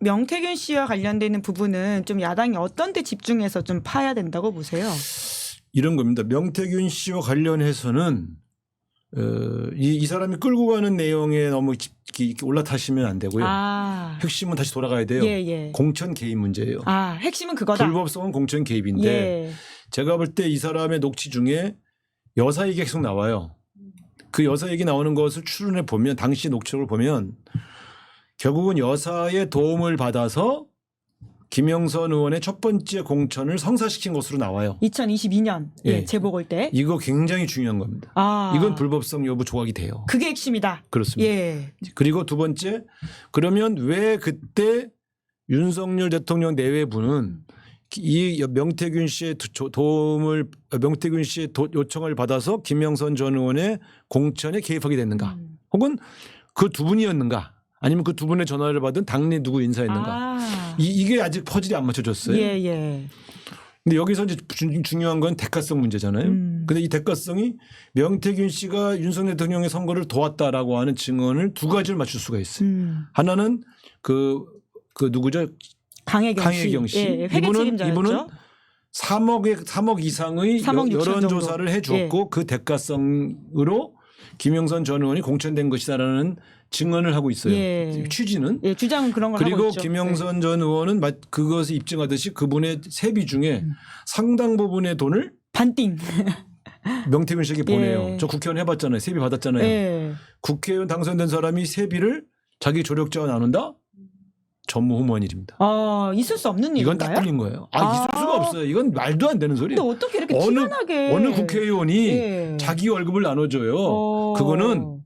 명태균 씨와 관련돼 있는 부분은 좀 야당이 어떤 데 집중해서 좀 파야 된다고 보세요? 이런 겁니다. 명태균 씨와 관련해서는 어, 이, 이 사람이 끌고 가는 내용에 너무 기- 기- 올라타시면 안 되고요. 아, 핵심은 다시 돌아가야 돼요. 예, 예. 공천 개입 문제예요. 아, 핵심은 그거다. 불법성은 공천 개입인데 예. 제가 볼 때 이 사람의 녹취 중에 여사 얘기 계속 나와요. 그 여사 얘기 나오는 것을 추론해 보면 당시 녹취록을 보면 결국은 여사의 도움을 받아서 김영선 의원의 첫 번째 공천을 성사시킨 것으로 나와요. 2022년 예, 예. 재보궐 때. 이거 굉장히 중요한 겁니다. 아, 이건 불법성 여부 조각이 돼요. 그게 핵심이다. 그렇습니다. 예. 그리고 두 번째 그러면 왜 그때 윤석열 대통령 내외부는 이 명태균 씨의 도- 도움을 명태균 씨의 도- 요청을 받아서 김영선 전 의원의 공천에 개입하게 됐는가? 음. 혹은 그 두 분이었는가? 아니면 그 두 분의 전화를 받은 당내 누구 인사였는가? 아, 이, 이게 아직 퍼즐이 안 맞춰졌어요. 예, 예. 근데 여기서 이제 주- 중요한 건 대가성 문제잖아요. 음. 근데 이 대가성이 명태균 씨가 윤석열 대통령의 선거를 도왔다라고 하는 증언을 두 가지를 맞출 수가 있어요. 음. 하나는 그, 그 누구죠? 강혜경 씨. 강혜경 씨. 예, 예. 회계 이분은. 이분은 3억의 3억 이상의 3억 여- 6천 여론조사를 정도. 해주었고 그 대가성으로 김영선 전 의원이 공천된 것이다라는 증언을 하고 있어요. 예. 취지는. 예, 주장은 그런 걸 그리고. 예. 김영선 전 의원은 마- 그것을 입증하듯이 그분의 세비 중에 음. 상당 부분의 돈을 예. 반띵. 명태균 씨에게 보내요. 예. 저 국회의원 해봤잖아요. 세비 받았잖아요. 예. 국회의원 당선된 사람이 세비를 자기 조력자와 나눈다? 전무후무한 일입니다. 어, 있을 수 없는 이건 일인가요? 딱 걸린 거예요. 아, 아. 있을 수가 없어요. 이건 말도 안 되는 근데 소리예요. 어떻게 이렇게 어느- 티만하게 어느 국회의원이 예. 자기 월급을 나눠줘요. 어. 그거는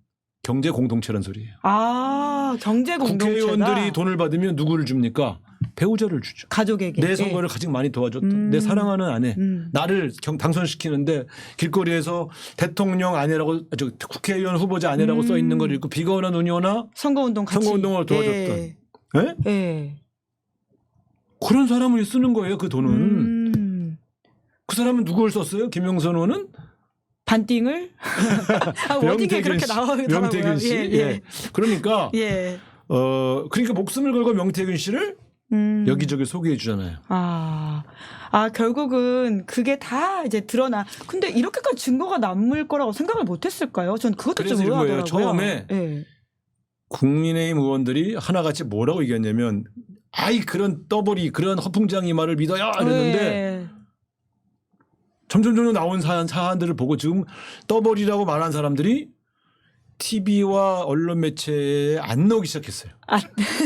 경제 공동체란 소리예요. 아 경제 공동체다. 국회의원들이 돈을 받으면 누구를 줍니까? 배우자를 주죠. 가족에게 내 선거를 가장 많이 도와줬던 음. 내 사랑하는 아내. 예. 음. 나를 경, 당선시키는데 길거리에서 대통령 아내라고 아, 저 국회의원 후보자 아내라고 음. 써 있는 걸 읽고 비가 오나 눈이 오나 선거운동 같이 선거운동을 도와줬던. 예. 예? 예. 그런 사람을 쓰는 거예요. 그 돈은 음. 그 사람은 누구를 썼어요? 김영선 의원은 반띵을 아, 워딩에 그렇게 씨, 나오더라고요. 명태균 씨. 예, 예. 예. 그러니까 예. 어 그러니까 목숨을 걸고 명태균 씨를 음. 여기저기 소개해 주잖아요. 아, 아 결국은 그게 다 이제 드러나. 근데 이렇게까지 증거가 남을 거라고 생각을 못했을까요? 전 그것도 좀. 의아하더라고요. 처음에 예. 국민의힘 의원들이 하나같이 뭐라고 얘기했냐면 아이 그런 떠벌이 그런 허풍장이 말을 믿어야 이랬는데 예. 점점 점점 나온 사안, 사안들을 보고 지금 떠벌이라고 말한 사람들이 TV와 언론 매체에 안 나오기 시작했어요. 아,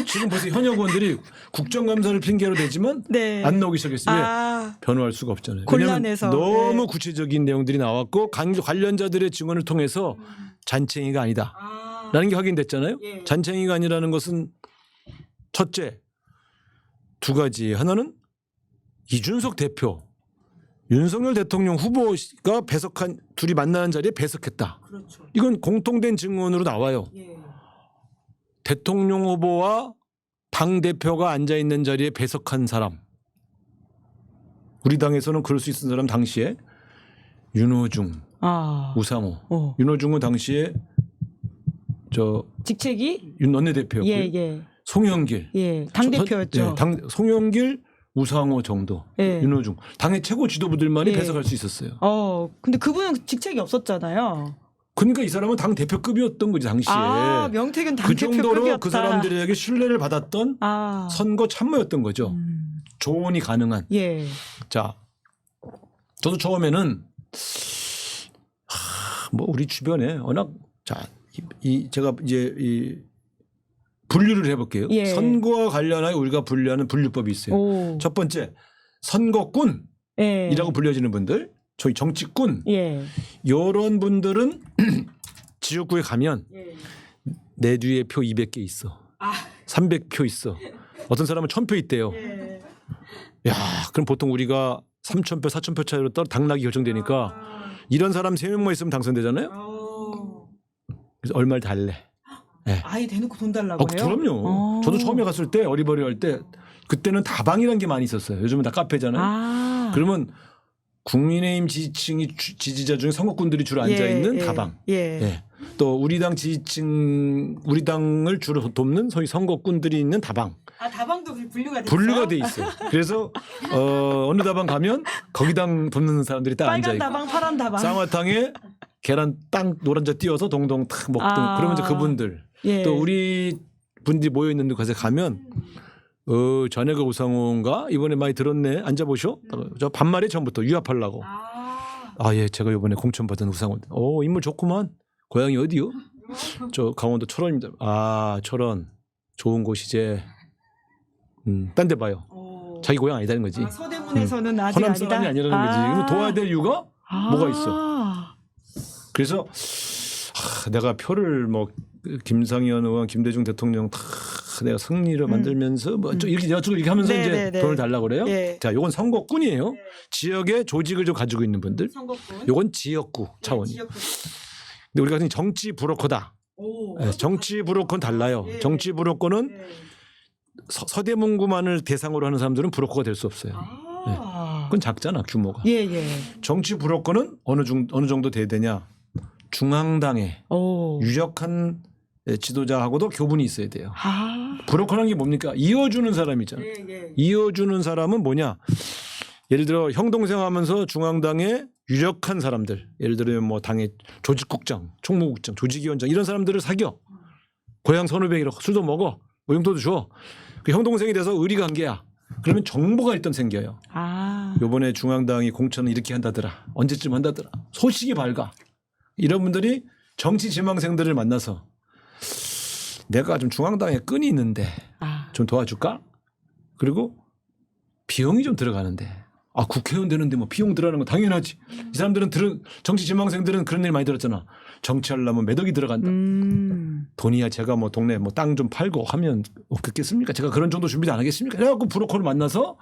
지금 보세요. 현역 의원들이 국정감사를 핑계로 대지만 네. 안 나오기 시작했어요. 왜? 아, 변호할 수가 없잖아요. 곤란해서. 너무 네. 구체적인 내용들이 나왔고 관- 관련자들의 증언을 통해서 잔챙이가 아니다. 아. 라는 게 확인됐잖아요. 예. 잔챙이가 아니라는 것은 첫째 두 가지 하나는 이준석 대표 윤석열 대통령 후보가 배석한 둘이 만나는 자리에 배석했다. 그렇죠. 이건 공통된 증언으로 나와요. 예. 대통령 후보와 당 대표가 앉아 있는 자리에 배석한 사람. 우리 당에서는 그럴 수 있는 사람 당시에 윤호중, 아. 우상호. 어. 윤호중은 당시에 저 직책이 윤 원내대표였고요. 예, 예. 송영길. 예. 당 대표였죠. 네, 당 송영길, 우상호 정도. 예. 윤호중. 당의 최고 지도부들만이 예. 배석할 수 있었어요. 어, 근데 그분은 직책이 없었잖아요. 그러니까 이 사람은 당 대표급이었던 거지 당시에. 아, 명태균 당 그 정도로. 그 사람들에게 신뢰를 받았던 아. 선거 참모였던 거죠. 음. 조언이 가능한. 예. 자, 저도 처음에는 하, 뭐 우리 주변에 워낙 자, 이, 이 제가 이제 이 분류를 해볼게요. 예. 선거와 관련하여 우리가 분류하는 분류법이 있어요. 오. 첫 번째 선거꾼이라고 예. 불려지는 분들, 저희 정치꾼 예. 이런 분들은 지역구에 가면 예. 내 뒤에 표 200개 있어. 아. 300표 있어. 어떤 사람은 1000표 있대요. 예. 야, 그럼 보통 우리가 3000표, 4000표 차이로 떨어 당락이 결정되니까 아. 이런 사람 3명만 있으면 당선되잖아요. 어. 그래서 얼마를 달래. 아예 대놓고 돈 달라고 어, 해요? 그럼요. 어. 저도 처음에 갔을 때 어리버리 할 때 그때는 다방이라는 게 많이 있었어요. 요즘은 다 카페잖아요. 아. 그러면 국민의힘 지지층이 주- 지지자 중에 선거꾼들이 주로 앉아 있는 예, 다방. 예. 예. 또 우리 당 지지층 우리 당을 주로 돕는 소위 선거꾼들이 있는 다방 아 다방도 분류가 분류가 돼 있어요. 그래서 어, 어느 다방 가면 거기 당 돕는 사람들이 딱 앉아 빨간 있고 다방, 파란 다방. 쌍화탕에 계란 땅 노란자 띄워서 동동 탁 먹던 아. 그러면 이제 그분들. 예. 또 우리 분들이 모여 있는 곳에 가면 어 자네가 우상호인가 이번에 많이 들었네. 앉아보쇼 저 반말에 전부터 유압하려고. 아. 아 예. 제가 이번에 공천 받은 우상호 오 인물 좋구만. 고향이 어디요? 저 강원도 철원입니다. 아 철원. 좋은 곳이제 음딴 데 봐요. 오. 자기 고향 아니다는 거지. 아, 서대문에서는 아직 호남 아니다. 사람이 아니라는 거지. 그러면 도와야 될 이유가 아. 뭐가 있어? 그래서 하, 내가 표를 뭐 김상현 의원, 김대중 대통령 다 내가 승리를 만들면서 뭐좀 이렇게 여쭈고 이렇게 하면서 음. 네, 이제 네, 네. 돈을 달라고 그래요. 예. 자, 요건 선거꾼이에요. 지역의 조직을 좀 가지고 있는 분들. 선거꾼. 요건 지역구 차원이. 지역구. 근데 우리가 흔히 정치 브로커다. 오. 예, 정치 브로커는 달라요. 예. 정치 브로커는 예. 서, 서대문구만을 대상으로 하는 사람들은 브로커가 될 수 없어요. 아. 그건 작잖아 규모가. 예, 예. 정치 브로커는 어느 중 어느 정도 돼야 되냐? 중앙당에 오. 유력한 예, 지도자하고도 교분이 있어야 돼요. 아. 브로커라는 게 뭡니까? 이어주는 사람이잖아요. 예, 예. 이어주는 사람은 뭐냐? 예를 들어 형 동생 하면서 중앙당의 유력한 사람들, 예를 들어 뭐 당의 조직국장, 총무국장, 조직위원장 이런 사람들을 사겨. 고향 선후배이라고 술도 먹어, 뭐 용돈도 줘. 그 형 동생이 돼서 의리 관계야. 그러면 정보가 일단 생겨요. 아. 요번에 중앙당이 공천을 이렇게 한다더라. 언제쯤 한다더라. 소식이 밝아. 이런 분들이 정치 지망생들을 만나서 내가 좀 중앙당에 끈이 있는데 아. 좀 도와줄까? 그리고 비용이 좀 들어가는데 아 국회의원 되는데 뭐 비용 들어가는 거 당연하지. 이 사람들은 들은 정치 지망생들은 그런 일 많이 들었잖아. 정치하려면 몇 억이 들어간다. 음. 돈이야 제가 뭐 동네 뭐 땅 좀 팔고 하면 없겠습니까? 제가 그런 정도 준비도 안 하겠습니까? 그래갖고 브로커를 만나서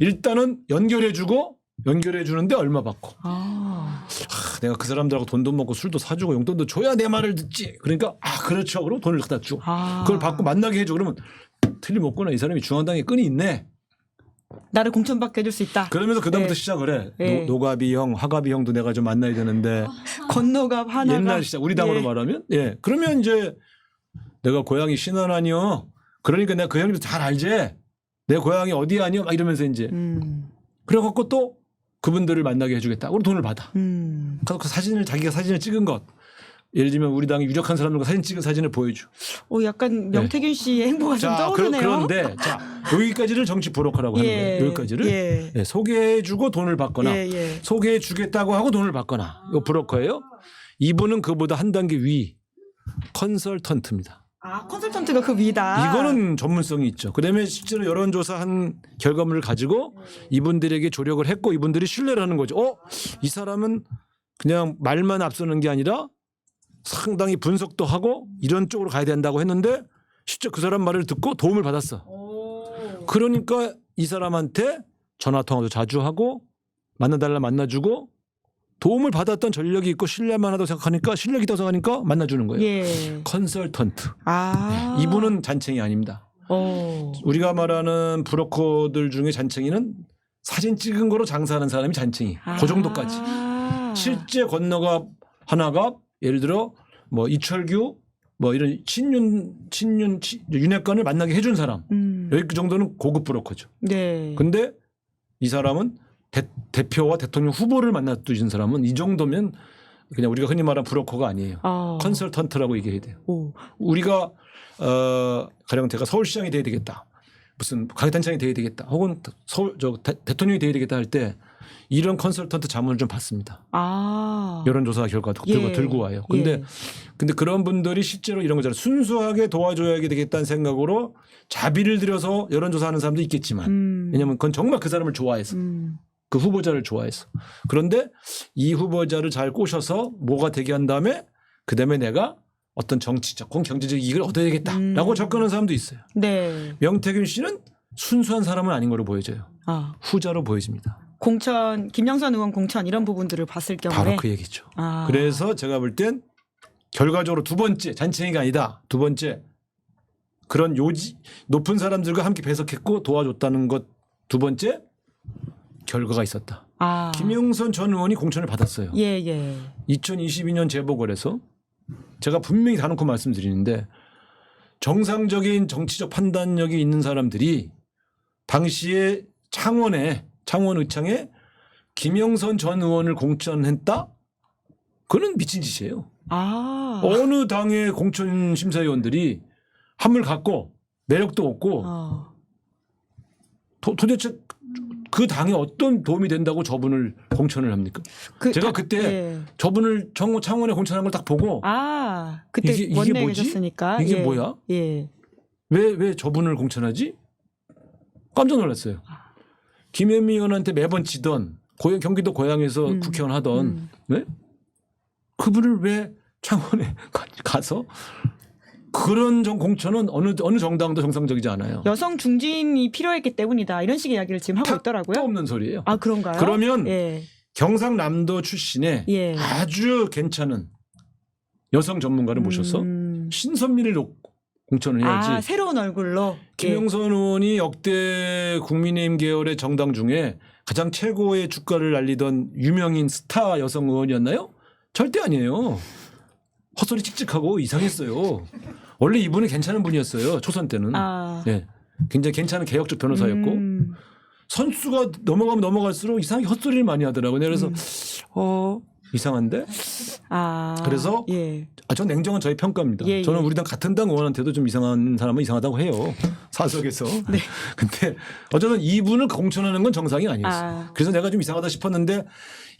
일단은 연결해주고 연결해 주는데 얼마 받고 아. 아, 내가 그 사람들하고 돈도 먹고 술도 사주고 용돈도 줘야 내 말을 듣지. 그러니까 아 그렇죠. 그럼 돈을 갖다 줘. 아. 그걸 받고 만나게 해줘. 그러면 틀림없구나. 이 사람이 중앙당에 끈이 있네. 나를 공천받게 해줄 수 있다. 그러면서 그다음부터 네. 시작을 해. 네. 노, 노가비 형, 화가비 형도 내가 좀 만나야 되는데 건너갑 하나가 옛날 시작 우리 당으로 예. 말하면 예. 그러면 이제 내가 고향이 신안 아니요. 그러니까 내가 그 형님도 잘 알지. 내 고향이 어디 아니요. 막 이러면서 이제 음. 그래갖고 또 그분들을 만나게 해주겠다. 그럼 돈을 받아. 음. 그래서 그 사진을 자기가 사진을 찍은 것. 예를 들면 우리 당이 유력한 사람들과 사진 찍은 사진을 보여줘. 오 약간 네. 명태균 씨의 행보가 좀 자, 그, 떠오르네요. 그런데 자 여기까지를 정치 브로커라고 하는 거예요. 여기까지를 예. 예, 소개해주고 돈을 받거나 예, 예. 소개해주겠다고 하고 돈을 받거나 요 브로커예요. 이분은 그보다 한 단계 위 컨설턴트입니다. 아 컨설턴트가 그 위다. 이거는 전문성이 있죠. 그다음에 실제로 여론조사한 결과물을 가지고 이분들에게 조력을 했고 이분들이 신뢰를 하는 거죠. 어, 이 사람은 그냥 말만 앞서는 게 아니라 상당히 분석도 하고 이런 쪽으로 가야 된다고 했는데 실제 그 사람 말을 듣고 도움을 받았어. 오. 그러니까 이 사람한테 전화 통화도 자주 하고 만나달라 만나주고 도움을 받았던 전력이 있고 신뢰만 하다고 생각하니까 신뢰 있다고 생각하니까 만나주는 거예요. 예. 컨설턴트. 아. 이분은 잔챙이 아닙니다. 어. 우리가 말하는 브로커들 중에 잔챙이는 사진 찍은 거로 장사하는 사람이 잔챙이. 그 정도까지. 아. 실제 건너가 하나가 예를 들어 뭐 이철규 뭐 이런 친윤 친윤 치- 윤핵관을 만나게 해준 사람 음. 여기 그 정도는 고급 브로커죠. 네. 근데 이 사람은 대, 표와 대통령 후보를 만나두신 사람은 이 정도면 그냥 우리가 흔히 말하는 브로커가 아니에요. 아. 컨설턴트라고 얘기해야 돼요. 오. 우리가 어 가령 제가 서울시장이 돼야 되겠다. 무슨 가게단장이 돼야 되겠다. 혹은 서울 저 대, 대통령이 돼야 되겠다 할 때 이런 컨설턴트 자문을 좀 받습니다. 아. 여론조사 결과도 예. 들고 들고 와요. 근데 예. 근데 그런 분들이 실제로 이런 거잖아요. 순수하게 도와줘야 되겠다는 생각으로 자비를 들여서 여론조사하는 사람도 있겠지만 음. 왜냐하면 그건 정말 그 사람을 좋아해서 음. 그 후보자를 좋아해서 그런데 이 후보자를 잘 꼬셔서 뭐가 되게 한 다음에 그 다음에 내가 어떤 정치적 혹은 경제적 이익을 얻어야겠다라고 음. 접근하는 사람도 있어요. 네. 명태균 씨는 순수한 사람은 아닌 거로 보여져요. 아. 후자로 보여집니다. 공천 김영선 의원 공천 이런 부분들을 봤을 경우에 바로 그 얘기죠. 아. 그래서 제가 볼 땐 결과적으로 두 번째 잔챙이가 아니다. 두 번째 그런 요지 높은 사람들과 함께 배석했고 도와줬다는 것 두 번째 결과가 있었다. 아. 김영선 전 의원이 공천을 받았어요. 예, 예. 2022년 재보궐에서 제가 분명히 다 놓고 말씀드리는데 정상적인 정치적 판단력이 있는 사람들이 당시에 창원에 창원 의창에 김영선 전 의원을 공천했다? 그는 미친 짓이에요. 아. 어느 당의 공천 심사위원들이 한물 갖고 매력도 없고 어. 도, 도대체 그 당에 어떤 도움이 된다고 저분을 공천을 합니까? 그, 제가 다- 그때 예. 저분을 청, 창원에 공천한 걸 딱 보고 아 그때 이게- 이게 뭐지? 계셨으니까 이게 예. 뭐야? 예. 왜, 왜 저분을 공천하지? 깜짝 놀랐어요. 김현미 의원한테 매번 지던 고향, 경기도 고향에서 음. 국회의원 하던 음. 네? 그분을 왜 창원에 가- 가서 그런 정 공천은 어느 어느 정당도 정상적이지 않아요. 여성 중진이 필요했기 때문이다 이런 식의 이야기를 지금 하고 있더라고요. 없는 소리예요. 아 그런가요? 그러면 예. 경상남도 출신의 예. 아주 괜찮은 여성 전문가를 모셔서 음. 신선미를 놓고 공천을 해야지. 아 새로운 얼굴로. 김영선 의원이 역대 국민의힘 계열의 정당 중에 가장 최고의 주가를 날리던 유명인 스타 여성 의원이었나요? 절대 아니에요. 헛소리 칙칙하고 이상했어요. 원래 이분은 괜찮은 분이었어요. 초선 때는. 아. 예. 굉장히 괜찮은 개혁적 변호사였고 음. 선수가 넘어가면 넘어갈수록 이상하게 헛소리를 많이 하더라고요. 그래서 음. 어 이상한데? 아. 그래서 예. 아, 전 냉정한 저의 평가입니다. 예, 저는 예. 우리 당 같은 당 의원한테도 좀 이상한 사람은 이상하다고 해요. 사석에서. 네. 근데 어쨌든 이분을 공천하는 건 정상이 아니었어요. 아. 그래서 내가 좀 이상하다 싶었는데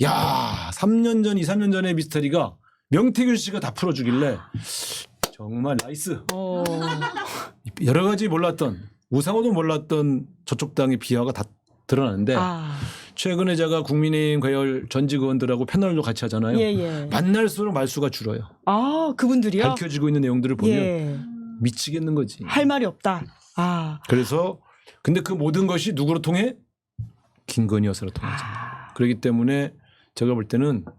야, 3년 전, 2, 3년 전의 미스터리가 명태균 씨가 다 풀어주길래 정말 나이스. 어. 여러 가지 몰랐던 우상호도 몰랐던 저쪽 당의 비하가 다 드러나는데 아. 최근에 제가 국민의힘 계열 전직 의원들하고 패널도 같이 하잖아요. 예 예. 만날수록 말수가 줄어요. 아 그분들이요? 밝혀지고 있는 내용들을 보면 예. 미치겠는 거지. 할 말이 없다. 아. 그래서 근데 그 모든 것이 누구로 통해? 김건희 여사로 통하죠. 아. 그렇기 때문에 제가 볼 때는 어,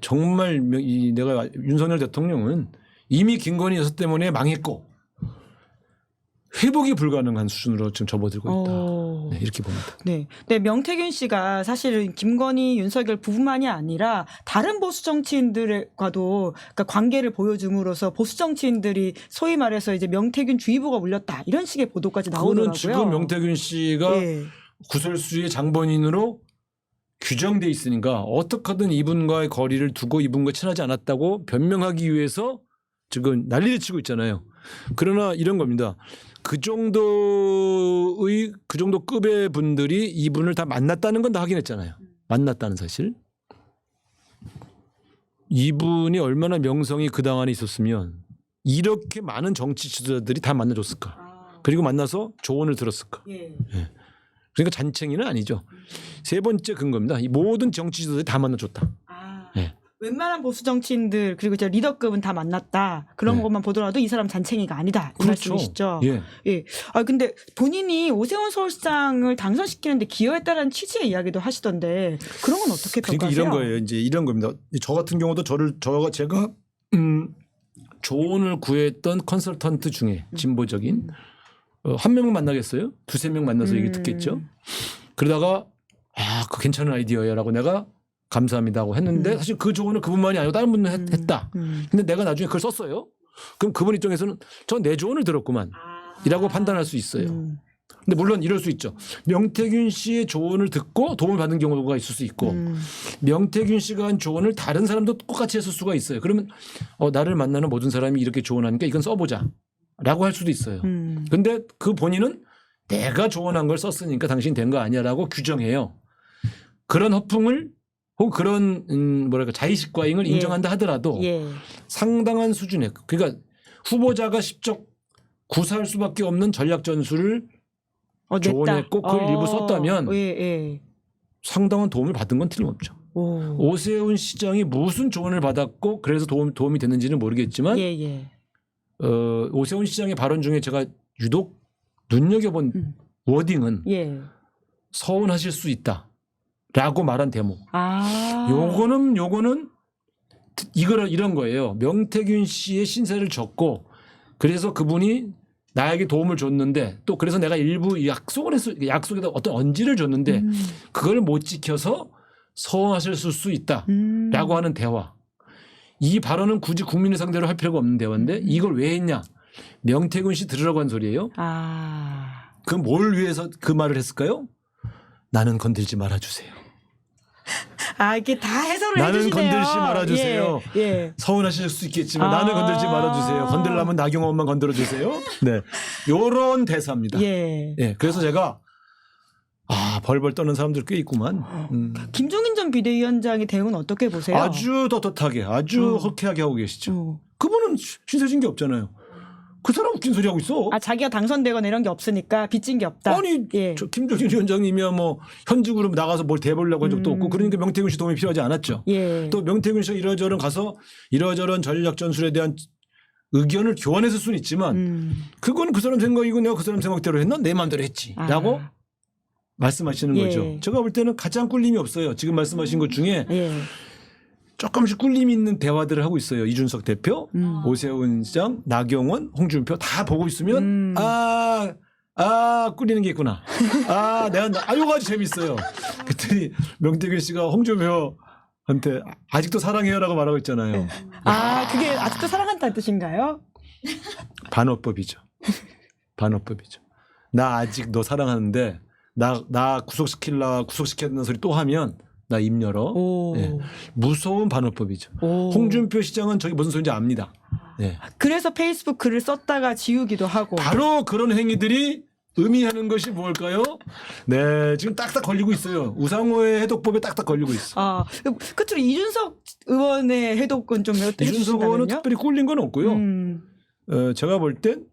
정말 명- 이 내가 윤석열 대통령은 이미 김건희 여사 때문에 망했고 회복이 불가능한 수준으로 지금 접어들고 있다. 어. 네, 이렇게 봅니다. 네. 네, 명태균 씨가 사실은 김건희, 윤석열 부분만이 아니라 다른 보수 정치인들과도 그러니까 관계를 보여줌으로써 보수 정치인들이 소위 말해서 이제 명태균 주의보가 울렸다. 이런 식의 보도까지 나오더라고요. 지금 명태균 씨가 예. 구설수의 장본인으로 규정돼 있으니까 어떻게든 이분과의 거리를 두고 이분과 친하지 않았다고 변명하기 위해서 지금 난리를 치고 있잖아요. 그러나 이런 겁니다. 그 정도의 그 정도 급의 분들이 이분을 다 만났다는 건 다 확인했잖아요. 만났다는 사실. 이분이 얼마나 명성이 그 당 안에 있었으면 이렇게 많은 정치 지도자들이 다 만나줬을까. 아. 그리고 만나서 조언을 들었을까. 예. 그러니까 잔챙이는 아니죠. 세 번째 근거입니다. 이 모든 정치 지도자들이 다 만나줬다. 아. 네. 웬만한 보수 정치인들 그리고 저 리더급은 다 만났다. 그런 네. 것만 보더라도 이 사람 잔챙이가 아니다. 이 말씀이시죠. 예. 예. 아 근데 본인이 오세훈 서울시장을 당선시키는데 기여했다라는 취지의 이야기도 하시던데 그런 건 어떻게 그러니까 평가하세요? 이런 거예요. 이제 이런 겁니다. 저 같은 경우도 저를 저가 제가 음, 조언을 구했던 컨설턴트 중에 진보적인 어, 한명 만나겠어요? 두세 명 만나서 얘기 음. 듣겠죠. 그러다가 아, 그 괜찮은 아이디어야라고 내가 감사합니다고 했는데 음. 사실 그 조언은 그분만이 아니고 다른 분도 했, 음. 했다. 음. 근데 내가 나중에 그걸 썼어요. 그럼 그분 입장에서는 전 내 조언을 들었구만. 이라고 판단할 수 있어요. 음. 근데 물론 이럴 수 있죠. 명태균 씨의 조언을 듣고 도움을 받는 경우가 있을 수 있고 음. 명태균 씨가 한 조언을 다른 사람도 똑같이 했을 수가 있어요. 그러면 어, 나를 만나는 모든 사람이 이렇게 조언하니까 이건 써보자. 라고 할 수도 있어요. 음. 근데 그 본인은 내가 조언한 걸 썼으니까 당신 된 거 아니야 라고 규정해요. 그런 허풍을 혹은 그런 음, 뭐랄까 자의식 과잉을 예. 인정한다 하더라도 예. 상당한 수준의 그러니까 후보자가 직접 구사할 수밖에 없는 전략 전술을 어. 조언했고 그걸 일부 썼다면 예, 예. 상당한 도움을 받은 건 틀림없죠. 오. 오세훈 시장이 무슨 조언을 받았고 그래서 도움, 도움이 됐는지는 모르겠지만 예, 예. 어, 오세훈 시장의 발언 중에 제가 유독 눈여겨본 음. 워딩은 예. 서운하실 수 있다라고 말한 대목. 아. 요거는 요거는 이거를 이런 거예요. 명태균 씨의 신세를 졌고 그래서 그분이 나에게 도움을 줬는데 또 그래서 내가 일부 약속을 했어 약속에다 어떤 언지를 줬는데 음. 그걸 못 지켜서 서운하실 수 있다라고 음. 하는 대화. 이 발언은 굳이 국민을 상대로 할 필요가 없는 대화인데 이걸 왜 했냐? 명태균 씨 들으라고 한 소리예요. 아. 그럼 뭘 위해서 그 말을 했을까요? 나는 건들지 말아주세요. 아, 이게 다 해설을 나는 해주시네요. 건들지 말아주세요. 예. 예. 서운하실 수 있겠지만 아. 나는 건들지 말아주세요. 건들라면 나경원만 건드려주세요. 네, 요런 대사입니다. 예. 예. 그래서 제가 아 벌벌 떠는 사람들 꽤 있구만. 음. 김종인 전 비대위원장의 대응은 어떻게 보세요? 아주 떳떳하게, 아주 음. 허쾌하게 하고 계시죠. 어. 그분은 시- 신세진 게 없잖아요. 그 사람 웃긴 소리 하고 있어. 아, 자기가 당선되거나 이런 게 없으니까 빚진 게 없다. 아니 예. 저 김종인 위원장이면 뭐 현직으로 나가서 뭘 대보려고 한 적도 음. 없고 그러니까 명태균 씨 도움이 필요하지 않았죠. 예. 또 명태균 씨가 이러저런 가서 이러저런 전략 전술에 대한 의견을 교환했을 수는 있지만 음. 그건 그 사람 생각이고 내가 그 사람 생각대로 했나 내 마음대로 했지라고 아. 말씀하시는 예. 거죠. 제가 볼 때는 가장 꿀림이 없어요. 지금 말씀하신 것 중에 예. 조금씩 꿀림 있는 대화들을 하고 있어요. 이준석 대표, 음. 오세훈 시장, 나경원, 홍준표 다 보고 있으면 음. 아, 아, 꿀리는 게 있구나. 아, 내가, 나- 아, 요거 아주 재밌어요. 그랬더니 명태균 씨가 홍준표 한테 아직도 사랑해요라고 말하고 있잖아요. 아, 그게 아직도 사랑한다는 뜻인가요? 반어법이죠. 반어법이죠. 나 아직 너 사랑하는데 나, 나 구속시킬라 구속시켜야 된다는 소리 또 하면 나 입 열어. 오. 예. 무서운 반어법이죠. 오. 홍준표 시장은 저게 무슨 소리인지 압니다. 예. 그래서 페이스북 글을 썼다가 지우기도 하고. 바로 그런 행위들이 의미하는 것이 뭘까요? 네, 지금 딱딱 걸리고 있어요. 우상호의 해독법에 딱딱 걸리고 있어. 아, 끝으로 이준석 의원의 해독은 좀 이준석 의원은? 특별히 꼴린 건 없고요. 음. 어, 제가 볼 땐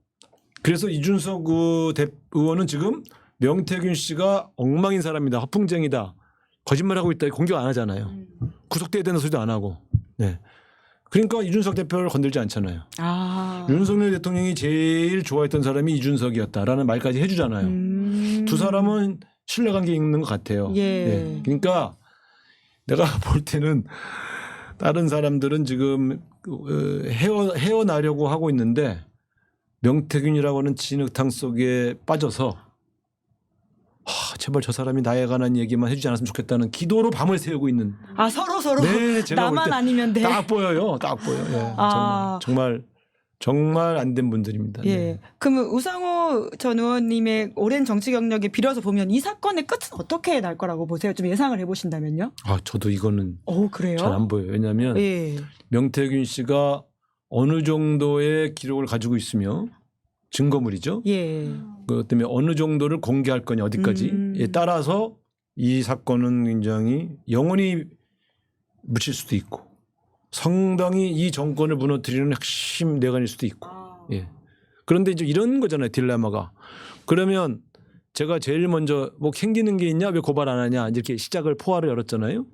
그래서 이준석 그 대, 의원은 지금 명태균 씨가 엉망인 사람이다, 허풍쟁이다, 거짓말하고 있다 공격 안 하잖아요. 구속돼야 되는 소리도 안 하고. 네. 그러니까 이준석 대표를 건들지 않잖아요. 아. 윤석열 대통령이 제일 좋아했던 사람이 이준석이었다라는 말까지 해주잖아요. 음. 두 사람은 신뢰관계 있는 것 같아요. 예. 네. 그러니까 내가 볼 때는 다른 사람들은 지금 어, 헤어 헤어나려고 하고 있는데 명태균이라고 하는 진흙탕 속에 빠져서 하, 제발 저 사람이 나에 관한 얘기만 해주지 않았으면 좋겠다는 기도로 밤을 새우고 있는 아 서로 서로 네, 제가 볼 나만 때 아니면 돼. 딱 보여요, 딱 보여. 예, 아. 정말 정말 안 된 분들입니다. 예. 네. 그러면 우상호 전 의원님의 오랜 정치 경력에 빌어서 보면 이 사건의 끝은 어떻게 날 거라고 보세요? 좀 예상을 해보신다면요? 아 저도 이거는 오 그래요? 잘 안 보여요. 왜냐하면 예. 명태균 씨가 어느 정도의 기록을 가지고 있으며 증거물이죠. 예. 그 때문에 어느 정도를 공개할 거냐 어디까지 음. 에 따라서 이 사건은 굉장히 영원히 묻힐 수도 있고 상당히 이 정권을 무너뜨리는 핵심 내관일 수도 있고 예. 그런데 이제 이런 거잖아요 딜레마가 그러면 제가 제일 먼저 뭐 챙기는 게 있냐 왜 고발 안 하냐 이렇게 시작을 포화를 열었잖아요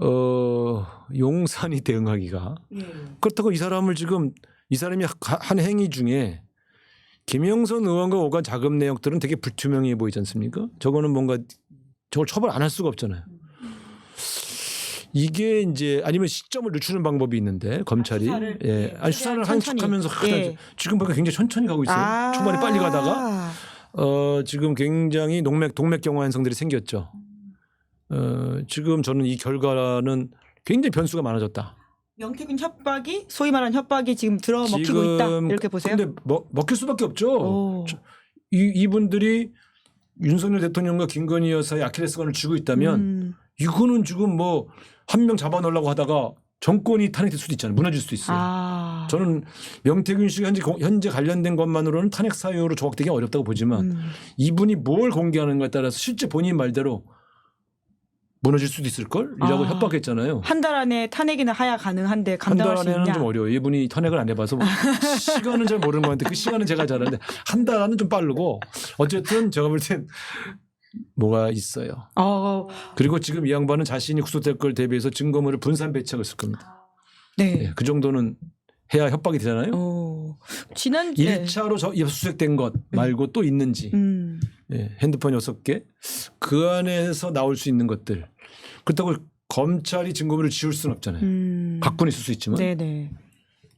어 용산이 대응하기가 예. 그렇다고 이 사람을 지금 이 사람이 하- 한 행위 중에 김영선 의원과 오간 자금 내역들은 되게 불투명해 보이지 않습니까? 저거는 뭔가 저걸 처벌 안 할 수가 없잖아요. 이게 이제 아니면 시점을 늦추는 방법이 있는데 검찰이 수사를, 예 예, 아니 수사를 천천히. 한축하면서 예. 지금 보니까 굉장히 천천히 가고 있어요. 아. 초반에 빨리 가다가 어 지금 굉장히 농맥 동맥경화 현상들이 생겼죠. 어 지금 저는 이 결과는 굉장히 변수가 많아졌다. 명태균 협박이 소위 말하는 협박이 지금 들어 먹히고 있다 이렇게 보세요. 근데 먹, 먹힐 수밖에 없죠. 오. 이, 이분들이 윤석열 대통령과 김건희 여사의 아킬레스건을 쥐고 있다면 음. 이거는 지금 뭐 한 명 잡아놓으려고 하다가 정권이 탄핵될 수도 있잖아요. 무너질 수도 있어요. 아. 저는 명태균 씨가 현재, 공- 현재 관련된 것만으로는 탄핵 사유로 조각되기 어렵다고 보지만 음. 이분이 뭘 공개하는가에 따라서 실제 본인 말대로 무너질 수도 있을 걸 이라고 아. 협박했잖아요. 한 달 안에 탄핵이나 하야 가능한데 한 감당할 달수 안에는 있냐? 좀 어려워요. 이분이 탄핵을 안 해봐서 뭐 시간은 잘 모르는 것 같은데 그 시간은 제가 잘 아는데 한 달 안은 좀 빠르고 어쨌든 제가 볼 땐 뭐가 있어요. 어, 그리고 지금 이 양반은 자신이 구속될 걸 대비해서 증거물을 분산 배치하고 있을 겁니다. 네. 예, 그 정도는 해야 협박이 되잖아요. 어, 지난 일 1차로 저 수색된 것 말고 또 있는지 음. 예, 핸드폰 여섯 개그 안에서 나올 수 있는 것들 그렇다고 검찰이 증거물을 지울 수는 없잖아요. 음. 갖고는 있을 수 있지만 네네.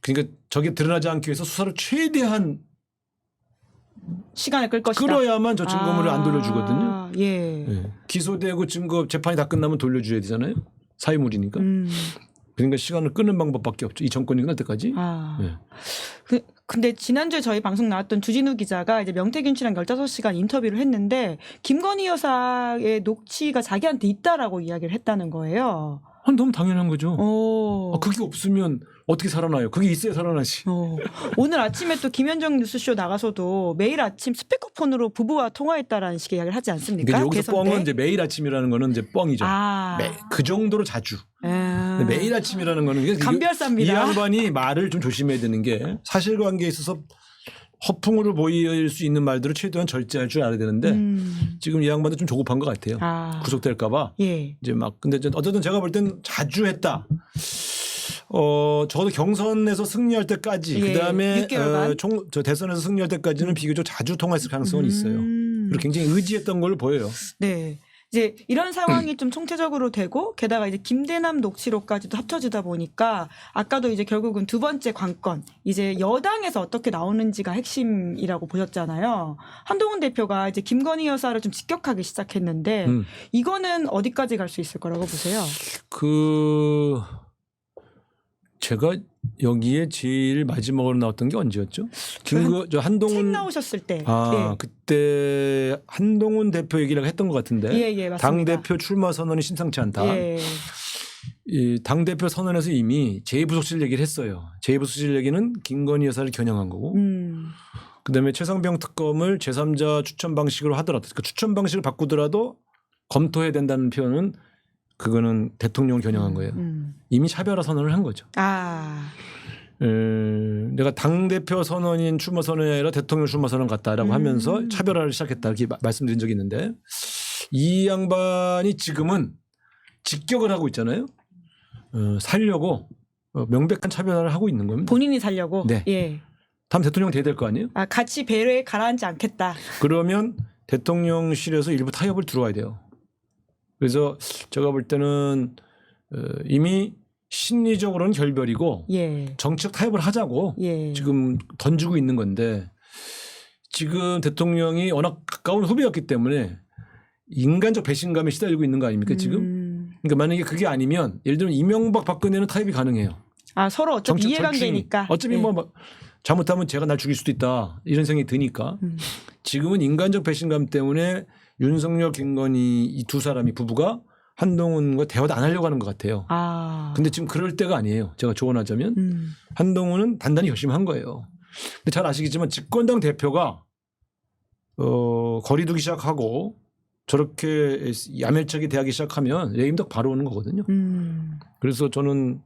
그러니까 저게 드러나지 않기 위해서 수사를 최대한 시간을 끌 것이다. 끌어야만 저 증거물을 안 돌려주거든요. 아, 예. 예. 기소되고 증거 재판이 다 끝나면 돌려줘야 되잖아요. 사유물이니까. 음. 그러니까 시간을 끄는 방법밖에 없죠. 이 정권이 끝날 때까지. 아. 네. 그, 근데 지난주에 저희 방송 나왔던 주진우 기자가 이제 명태균 씨랑 15시간 인터뷰를 했는데 김건희 여사의 녹취가 자기한테 있다라고 이야기를 했다는 거예요. 아, 너무 당연한 거죠. 오. 아, 그게 없으면 어떻게 살아나요? 그게 있어야 살아나지. 어. 오늘 아침에 또 김현정 뉴스쇼 나가서도 매일 아침 스피커폰으로 부부와 통화했다라는 식의 이야기를 하지 않습니까? 그러니까 여기서 개선 때? 뻥은 이제 매일 아침이라는 거는 이제 뻥이죠. 아. 매, 그 정도로 자주. 아. 근데 매일 아침이라는 거는 이게 이 감별사입니다. 양반이 말을 좀 조심해야 되는 게 사실관계에 있어서 허풍으로 보일 수 있는 말들을 최대한 절제할 줄 알아야 되는데 음. 지금 이 양반도 좀 조급한 것 같아요. 아. 구속될까봐 예. 이제 막 근데 어쨌든 제가 볼 땐 자주 했다. 어 적어도 경선에서 승리할 때까지 예, 그다음에 6개월간? 어, 총, 저 대선에서 승리할 때까지는 비교적 자주 통화했을 가능성은 있어요. 음. 그리고 굉장히 의지했던 걸로 보여요. 네. 이제 이런 상황이 좀 총체적으로 되고 게다가 이제 김대남 녹취록까지도 합쳐지다 보니까 아까도 이제 결국은 두 번째 관건 이제 여당에서 어떻게 나오는지가 핵심이라고 보셨잖아요. 한동훈 대표가 이제 김건희 여사를 좀 직격하기 시작했는데 음. 이거는 어디까지 갈 수 있을 거라고 보세요? 그 제가 여기에 제일 마지막으로 나왔던 게 언제였죠? 김그 저 책 한동훈 나오셨을 때. 아 그때 한동훈 대표 얘기를 했던 것 같은데 예, 예, 예, 맞습니다. 당 대표 출마 선언이 심상치 않다. 예. 이당 대표 선언에서 이미 제2부속실 얘기를 했어요. 제2부속실 얘기는 김건희 여사를 겨냥한 거고, 음. 그다음에 최상병 특검을 제3자 추천 방식으로 하더라도 그 추천 방식을 바꾸더라도 검토해야 된다는 표현은 그거는 대통령을 겨냥한 거예요. 음. 이미 차별화 선언을 한 거죠. 아. 에, 내가 당 대표 선언인 출마 선언이 아니라 대통령 출마 선언 같다라고 음. 하면서 차별화를 시작했다 이렇게 마- 말씀드린 적이 있는데 이 양반이 지금은 직격을 하고 있잖아요. 어, 살려고 어, 명백한 차별화를 하고 있는 겁니다. 본인이 살려고. 네. 예. 다음 대통령 돼야 될 거 아니에요? 아, 같이 배려에 가라앉지 않겠다. 그러면 대통령실에서 일부 타협을 들어와야 돼요. 그래서 제가 볼 때는 어, 이미 심리적으로는 결별이고 예. 정치적 타협을 하자고 예. 지금 던지고 있는 건데 지금 대통령이 워낙 가까운 후배였기 때문에 인간적 배신감에 시달리고 있는 거 아닙니까 지금? 음. 그러니까 만약에 그게 아니면 예를 들면 이명박 박근혜는 타협이 가능해요. 아 서로 어차피 정치적 이해관계니까. 절충이. 어차피 예. 뭐 막 잘못하면 제가 날 죽일 수도 있다 이런 생각이 드니까 음. 지금은 인간적 배신감 때문에 윤석열 김건희 이 두 사람이 부부가 한동훈과 대화도 안 하려고 하는 것 같아요. 아. 근데 지금 그럴 때가 아니에요. 제가 조언하자면 음. 한동훈은 단단히 결심한 거예요. 근데 잘 아시겠지만 집권당 대표가 어, 거리두기 시작하고 저렇게 야멸차게 대하기 시작하면 레임덕 바로 오는 거거든요. 음. 그래서 저는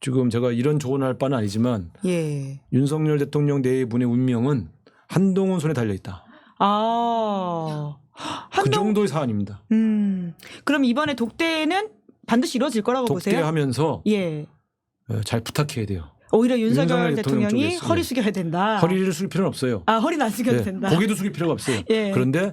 지금 제가 이런 조언할 바는 아니지만 예. 윤석열 대통령 내분의 운명은 한동훈 손에 달려 있다. 아. 그 한동. 정도의 사안입니다. 음. 그럼 이번에 독대는 반드시 이루어질 거라고 보세요? 독대하면서 예. 어, 잘 부탁해야 돼요. 오히려 윤석열, 윤석열 대통령 대통령이 허리 예. 숙여야 된다. 허리를 숙일 필요는 없어요. 아 허리는 안 숙여도 네, 된다. 고개도 숙일 필요가 없어요. 예. 그런데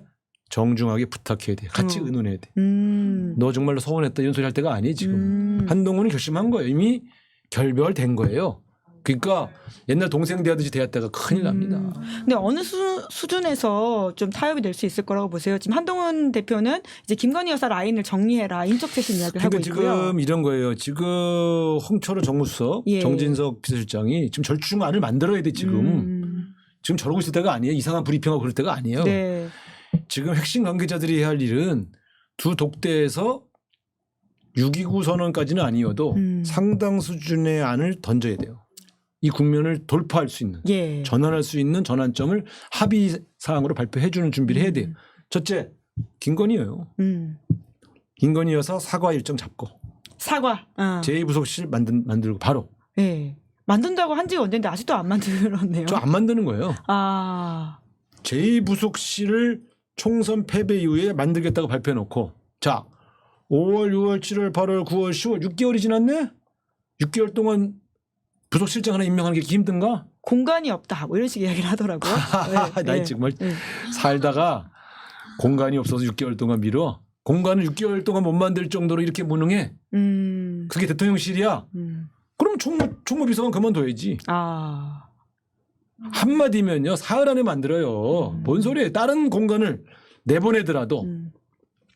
정중하게 부탁해야 돼. 같이 어. 의논해야 돼. 음. 너 정말로 서운했다 이런 소리 할 때가 아니에요 지금. 음. 한동훈이 결심한 거예요. 이미 결별된 거예요. 그러니까 옛날 동생 대하듯이 대했다가 큰일 납니다. 음. 근데 어느 수, 수준에서 좀 타협이 될 수 있을 거라고 보세요? 지금 한동훈 대표는 이제 김건희 여사 라인을 정리해라 인적 쇄신 이야기를 하고 그러니까 있고요. 지금 이런 거예요. 지금 홍철호 정무수석, 예. 정진석 비서실장이 지금 절충안을 만들어야 돼 지금. 음. 지금 저러고 있을 때가 아니에요. 이상한 브리핑하고 그럴 때가 아니에요. 네. 지금 핵심 관계자들이 해야 할 일은 두 독대에서 6.29 선언까지는 아니어도 음. 상당 수준의 안을 던져야 돼요. 이 국면을 돌파할 수 있는 예. 전환할 수 있는 전환점을 합의 사항으로 발표해 주는 준비를 해야 돼요. 첫째, 김건희예요. 음. 김건희 여사 사과 일정 잡고 사과. 어. 제2부속실 만든 만들고 바로 예. 만든다고 한 지가 언젠데 아직도 안 만들었네요. 저 안 만드는 거예요. 아. 제2부속실을 총선 패배 이후에 만들겠다고 발표해 놓고 자 5월, 6월, 7월, 8월, 9월, 10월 6개월이 지났네. 6개월 동안 부속실장 하나 임명하는 게 힘든가? 공간이 없다. 뭐 이런 식의 이야기를 하더라고요. 네, 나 네. 정말 네. 살다가 공간이 없어서 6개월 동안 미뤄. 공간을 6개월 동안 못 만들 정도로 이렇게 무능해. 음. 그게 대통령실이야. 음. 그럼 총무, 총무비서관 그만둬야지. 아. 한마디면요. 사흘 안에 만들어요. 음. 뭔 소리예요. 다른 공간을 내보내더라도 음.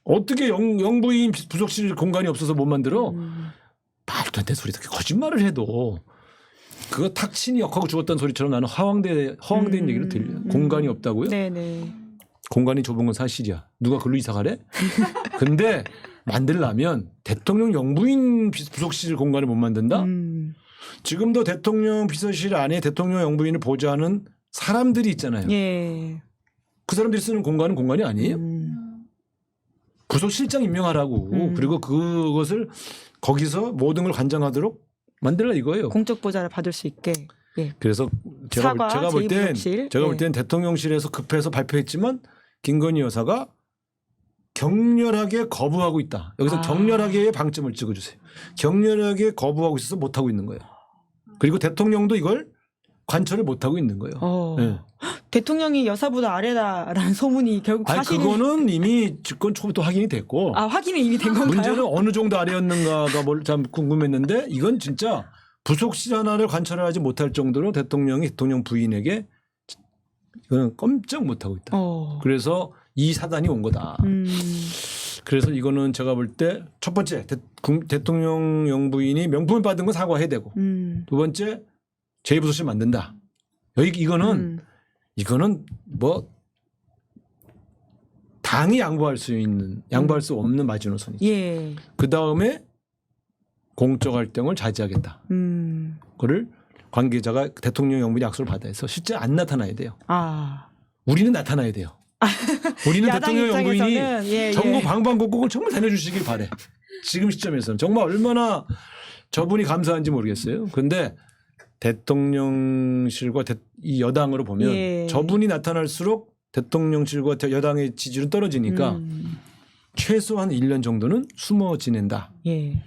어떻게 영, 영부인 부속실 공간이 없어서 못 만들어? 음. 말도 안 되는 소리 거짓말을 해도 그거 탁신이 역하고 죽었다는 소리처럼 나는 허황돼 허황된 음, 얘기를 들려. 음. 공간이 없다고요? 네네. 공간이 좁은 건 사실이야. 누가 글로 이사 가래? 근데 만들려면 대통령 영부인 비- 부속실 공간을 못 만든다? 음, 지금도 대통령 비서실 안에 대통령 영부인을 보좌하는 사람들이 있잖아요. 예. 그 사람들이 쓰는 공간은 공간이 아니에요. 음, 부속실장 임명하라고. 음. 그리고 그것을 거기서 모든 걸 관장하도록 만들라 이거예요. 공적 보좌를 받을 수 있게. 예. 그래서 제가 볼, 사과, 제가 볼 땐 제2부속실. 제가 예. 볼땐 대통령실에서 급해서 발표했지만 김건희 여사가 격렬하게 거부하고 있다. 여기서 아. 격렬하게의 방점을 찍어주세요. 격렬하게 거부하고 있어서 못 하고 있는 거예요. 그리고 대통령도 이걸 관철을 못 하고 있는 거예요. 어, 예. 대통령이 여사보다 아래다라는 소문이 결국 아니 사실이 그거는 이미 집권 초부터 확인이 됐고 아 확인이 이미 된 건가요? 문제는 어느 정도 아래였는가가 뭘 참 궁금했는데 이건 진짜 부속실 하나를 관철하지 못할 정도로 대통령이 대통령 부인에게 이거는 꼼짝 못하고 있다. 어. 그래서 이 사단이 온 거다. 음, 그래서 이거는 제가 볼 때 첫 번째 대, 국- 대통령 영부인이 명품을 받은 건 사과해야 되고 음, 두 번째 제2부속실 만든다. 여기 이거는 음, 이거는 뭐 당이 양보할 수 있는 양보할 수 없는 마지노선이죠. 예. 그 다음에 공적 활동을 자제하겠다. 음, 그거를 관계자가 대통령 영부인 약속을 받아야 해서 실제 안 나타나야 돼요. 아. 우리는 나타나야 돼요. 우리는 대통령 영부인이 예, 정부 예. 방방곡곡을 정말 다녀주시길 바래. 지금 시점에서는 정말 얼마나 저분이 감사한지 모르겠어요. 근데 대통령실과 대- 이 여당으로 보면 예. 저분이 나타날수록 대통령실과 대- 여당의 지지율은 떨어지니까 음, 최소한 1년 정도는 숨어 지낸다. 예.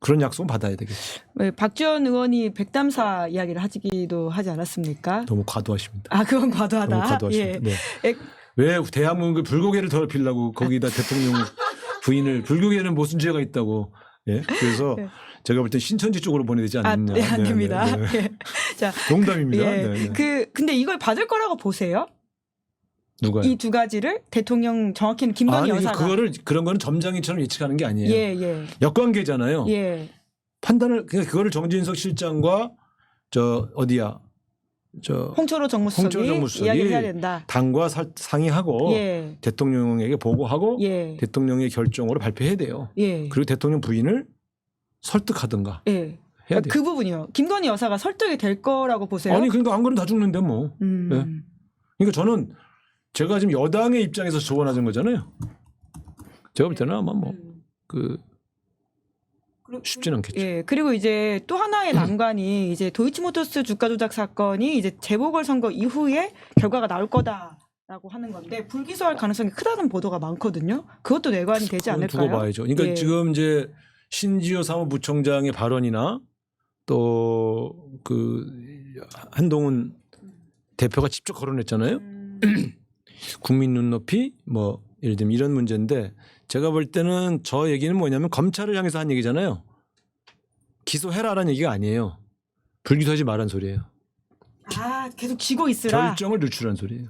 그런 약속은 받아야 되겠지. 왜 박지원 의원이 백담사 이야기를 하기도 하지 않았습니까? 너무 과도하십니다. 아 그건 과도하다. 너무 과도하십니다. 예. 네. 에, 왜 대한민국의 불고개를 더럽히려고 거기다 대통령 부인을 불고개는 무슨 죄가 있다고. 예. 그래서 네. 제가 볼때 신천지 쪽으로 보내야 되지 아, 않느냐. 네, 안 네, 됩니다. 네, 네. 예. 자, 농담입니다. 예. 네, 네. 그 근데 이걸 받을 거라고 보세요? 누가요? 이두 가지를 대통령 정확히는 김건희 아니 여사가 그거를 그런 거는 점장이처럼 예측하는 게 아니에요. 예, 예. 역관계잖아요. 예. 판단을 그러니까 그거를 정진석 실장과 저 어디야 저 홍철호 정무수석이, 홍철호 정무수석이 이야기를 해야 된다. 당과 살- 상의하고 예. 대통령에게 보고하고 예. 대통령의 결정으로 발표해야 돼요. 예. 그리고 대통령 부인을 설득하든가 예. 해야 돼요. 그 부분이요. 김건희 여사가 설득이 될 거라고 보세요? 아니 그러니까 안 그러면 다 죽는데 뭐. 음. 네. 그러니까 저는 제가 지금 여당의 입장에서 조언하는 거잖아요. 제가 볼 때는 아마 뭐그 쉽진 않겠죠. 예, 그리고 이제 또 하나의 난관이 이제 도이치모터스 주가 조작 사건이 이제 재보궐 선거 이후에 결과가 나올 거다라고 하는 건데 불기소할 가능성이 크다는 보도가 많거든요. 그것도 내관이 되지 그건 않을까요? 두고 봐야죠. 그러니까 예. 지금 이제 신지호 사무부총장의 발언이나 또 그 한동훈 대표가 직접 거론했잖아요. 음, 국민 눈높이 뭐 예를 들면 이런 문제인데 제가 볼 때는 저 얘기는 뭐냐면 검찰을 향해서 한 얘기잖아요. 기소해라라는 얘기가 아니에요. 불기소하지 말란 소리예요. 아, 계속 쥐고 있으라. 결정을 늦추라는 소리예요.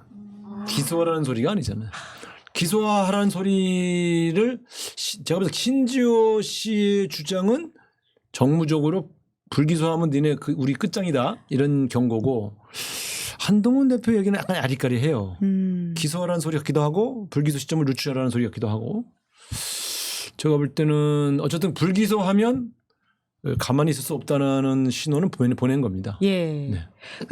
기소하라는 소리가 아니잖아요. 기소하라는 소리를 시- 제가 봐서 신지호 씨의 주장은 정무적으로 불기소하면 니네 그 우리 끝장이다 이런 경고고 한동훈 대표 얘기는 약간 아리까리해요. 음. 기소하라는 소리 같기도 하고 불기소 시점을 늦추라는 소리 같기도 하고 제가 볼 때는 어쨌든 불기소하면 가만히 있을 수 없다는 신호는 보낸, 보낸 겁니다. 예. 네. 그